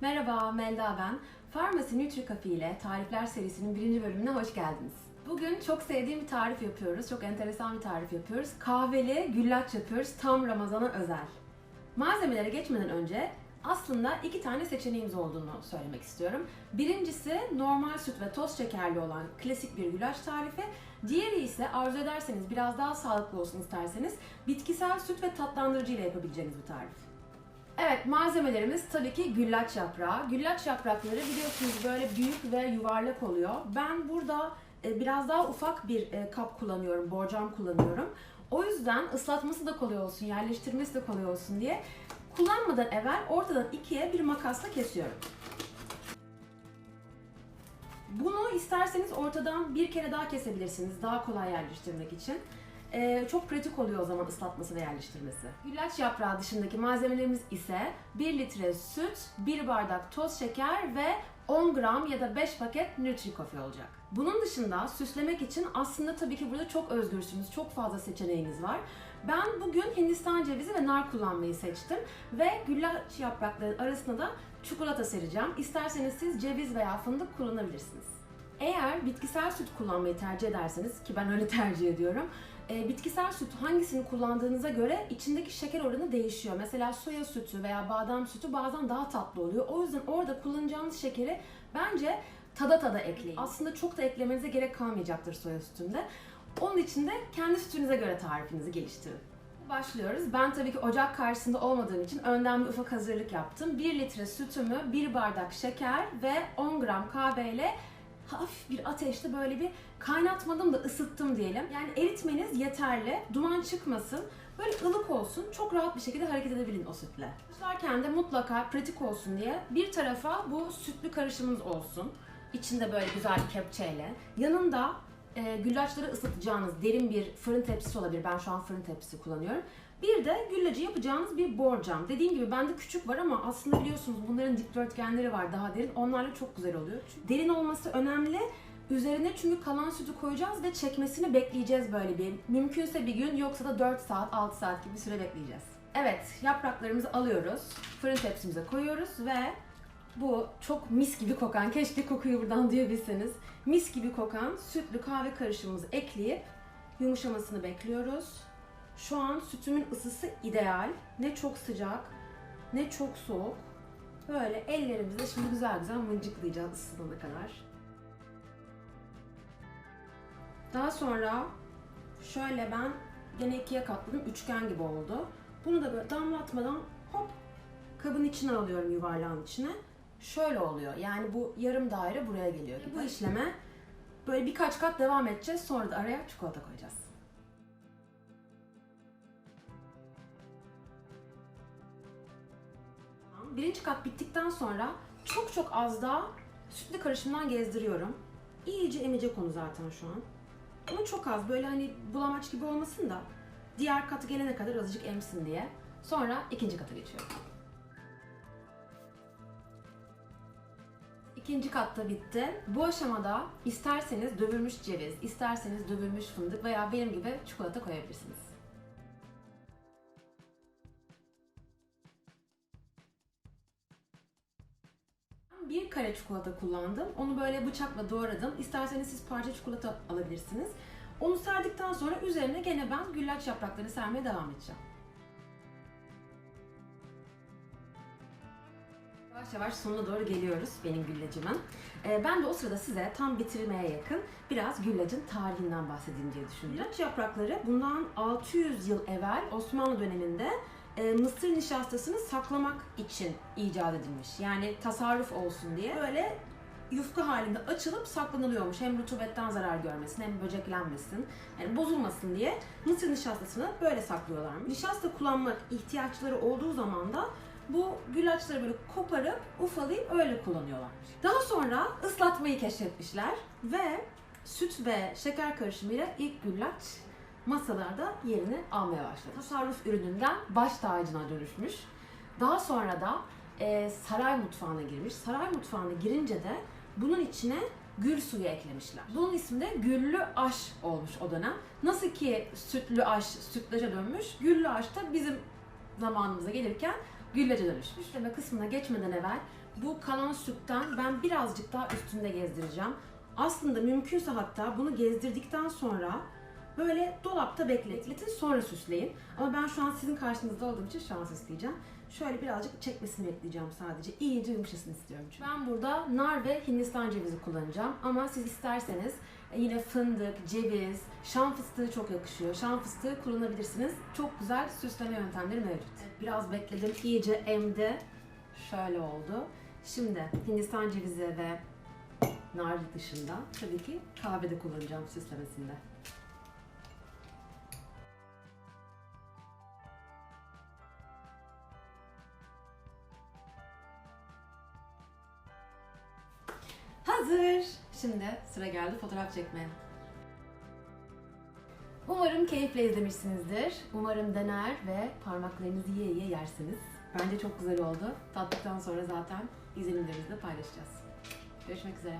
Merhaba, Melda ben. Pharmacy Nutri Cafe ile Tarifler serisinin birinci bölümüne hoş geldiniz. Bugün çok sevdiğim bir tarif yapıyoruz. Çok enteresan bir tarif yapıyoruz. Kahveli güllaç yapıyoruz. Tam Ramazan'a özel. Malzemelere geçmeden önce aslında iki tane seçeneğimiz olduğunu söylemek istiyorum. Birincisi normal süt ve toz şekerli olan klasik bir güllaç tarifi. Diğeri ise arzu ederseniz biraz daha sağlıklı olsun isterseniz bitkisel süt ve tatlandırıcı ile yapabileceğiniz bir tarif. Evet malzemelerimiz tabii ki güllaç yaprağı. Güllaç yaprakları biliyorsunuz böyle büyük ve yuvarlak oluyor. Ben burada e, biraz daha ufak bir e, kap kullanıyorum, borcam kullanıyorum. O yüzden ıslatması da kolay olsun, yerleştirmesi de kolay olsun diye kullanmadan evvel ortadan ikiye bir makasla kesiyorum. Bunu isterseniz ortadan bir kere daha kesebilirsiniz daha kolay yerleştirmek için. Ee, çok pratik oluyor o zaman ıslatması ve yerleştirmesi. Güllaç yaprağı dışındaki malzemelerimiz ise 1 litre süt, 1 bardak toz şeker ve 10 gram ya da 5 paket Nutri Coffee olacak. Bunun dışında süslemek için aslında tabii ki burada çok özgürsünüz, çok fazla seçeneğiniz var. Ben bugün Hindistan cevizi ve nar kullanmayı seçtim ve güllaç yaprakları arasına da çikolata sereceğim. İsterseniz siz ceviz veya fındık kullanabilirsiniz. Eğer bitkisel süt kullanmayı tercih ederseniz ki ben öyle tercih ediyorum. E, bitkisel süt hangisini kullandığınıza göre içindeki şeker oranı değişiyor. Mesela soya sütü veya badem sütü bazen daha tatlı oluyor. O yüzden orada kullanacağınız şekeri bence tada tada ekleyin. Aslında çok da eklemenize gerek kalmayacaktır soya sütünde. Onun için de kendi sütünüze göre tarifinizi geliştirin. Başlıyoruz. Ben tabii ki ocak karşısında olmadığım için önden bir ufak hazırlık yaptım. 1 litre sütümü, 1 bardak şeker ve 10 gram kahveyle hafif bir ateşte böyle bir kaynatmadım da ısıttım diyelim. Yani eritmeniz yeterli. Duman çıkmasın. Böyle ılık olsun. Çok rahat bir şekilde hareket edebilin o sütle. Başlarken de mutlaka pratik olsun diye bir tarafa bu sütlü karışımımız olsun. İçinde böyle güzel bir kepçeyle. Yanında e, güllaçları ısıtacağınız derin bir fırın tepsisi olabilir. Ben şu an fırın tepsisi kullanıyorum. Bir de güllacı yapacağınız bir borcam. Dediğim gibi bende küçük var ama aslında biliyorsunuz bunların dikdörtgenleri var daha derin. Onlarla çok güzel oluyor. Çünkü derin olması önemli. Üzerine çünkü kalan sütü koyacağız ve çekmesini bekleyeceğiz böyle bir. Mümkünse bir gün yoksa da 4 saat 6 saat gibi süre bekleyeceğiz. Evet yapraklarımızı alıyoruz. Fırın tepsimize koyuyoruz ve bu çok mis gibi kokan, keşke kokuyu buradan duyabilseniz. Mis gibi kokan sütlü kahve karışımımızı ekleyip yumuşamasını bekliyoruz. Şu an sütümün ısısı ideal. Ne çok sıcak, ne çok soğuk. Böyle ellerimizle şimdi güzel güzel mıncıklayacağız ısınana kadar. Daha sonra şöyle ben gene ikiye katladım. Üçgen gibi oldu. Bunu da böyle damlatmadan hop kabın içine alıyorum yuvarlağın içine. Şöyle oluyor. Yani bu yarım daire buraya geliyor. Bu işleme böyle birkaç kat devam edeceğiz. Sonra da araya çikolata koyacağız. Birinci kat bittikten sonra çok çok az daha sütlü karışımdan gezdiriyorum. İyice emecek onu zaten şu an. Ama çok az böyle hani bulamaç gibi olmasın da diğer katı gelene kadar azıcık emsin diye. Sonra ikinci kata geçiyorum. İkinci katta bitti. Bu aşamada isterseniz dövülmüş ceviz, isterseniz dövülmüş fındık veya benim gibi çikolata koyabilirsiniz. Bir kare çikolata kullandım. Onu böyle bıçakla doğradım. İsterseniz siz parça çikolata alabilirsiniz. Onu serdikten sonra üzerine gene ben güllaç yapraklarını sermeye devam edeceğim. Yavaş yavaş sonuna doğru geliyoruz benim güllacımın. Ee, ben de o sırada size tam bitirmeye yakın biraz güllacın tarihinden bahsedeyim diye düşündüm. Güllaç yaprakları bundan 600 yıl evvel Osmanlı döneminde e, mısır nişastasını saklamak için icat edilmiş. Yani tasarruf olsun diye böyle yufka halinde açılıp saklanılıyormuş. Hem rutubetten zarar görmesin hem böceklenmesin, yani bozulmasın diye mısır nişastasını böyle saklıyorlarmış. Nişasta kullanmak ihtiyaçları olduğu zaman da bu güllaçları böyle koparıp ufalayıp öyle kullanıyorlarmış. Daha sonra ıslatmayı keşfetmişler ve süt ve şeker karışımıyla ilk güllaç masalarda yerini almaya başladı. Tasarruf ürününden baş tacına dönüşmüş. Daha sonra da e, saray mutfağına girmiş. Saray mutfağına girince de bunun içine gül suyu eklemişler. Bunun ismi de güllü aş olmuş o dönem. Nasıl ki sütlü aş sütlaca dönmüş, güllü aş da bizim zamanımıza gelirken güllaca dönüşmüş. Süsleme kısmına geçmeden evvel bu kalan sütten ben birazcık daha üstünde gezdireceğim. Aslında mümkünse hatta bunu gezdirdikten sonra böyle dolapta bekletin sonra süsleyin. Ama ben şu an sizin karşınızda olduğum için şu an süsleyeceğim. Şöyle birazcık çekmesini bekleyeceğim sadece. İyice yumuşasın istiyorum çünkü. Ben burada nar ve Hindistan cevizi kullanacağım. Ama siz isterseniz e, yine fındık, ceviz, şam fıstığı çok yakışıyor. Şam fıstığı kullanabilirsiniz. Çok güzel süsleme yöntemleri mevcut. Biraz bekledim. iyice emdi. Şöyle oldu. Şimdi Hindistan cevizi ve nar dışında tabii ki kahvede kullanacağım süslemesinde. Hazır. Şimdi sıra geldi fotoğraf çekmeye. Umarım keyifle izlemişsinizdir. Umarım dener ve parmaklarınızı yiye yiye yersiniz. Bence çok güzel oldu. Tattıktan sonra zaten izlenimlerimizi de paylaşacağız. Görüşmek üzere.